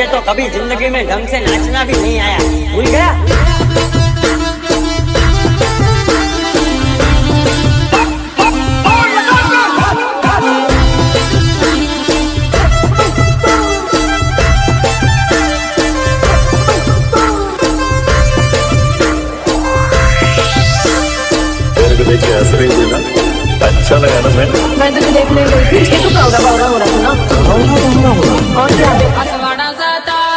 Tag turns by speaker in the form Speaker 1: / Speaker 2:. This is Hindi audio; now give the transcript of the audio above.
Speaker 1: मुझे तो कभी ज़िंदगी में ढंग से नाचना भी नहीं आया। भूल गया?
Speaker 2: अच्छा लगा ना मैं
Speaker 3: मैं तो देखने गई थी। तो पावड़ा पावड़ा हो रहा था ना।
Speaker 4: पावड़ा हो रहा और क्या? Nazata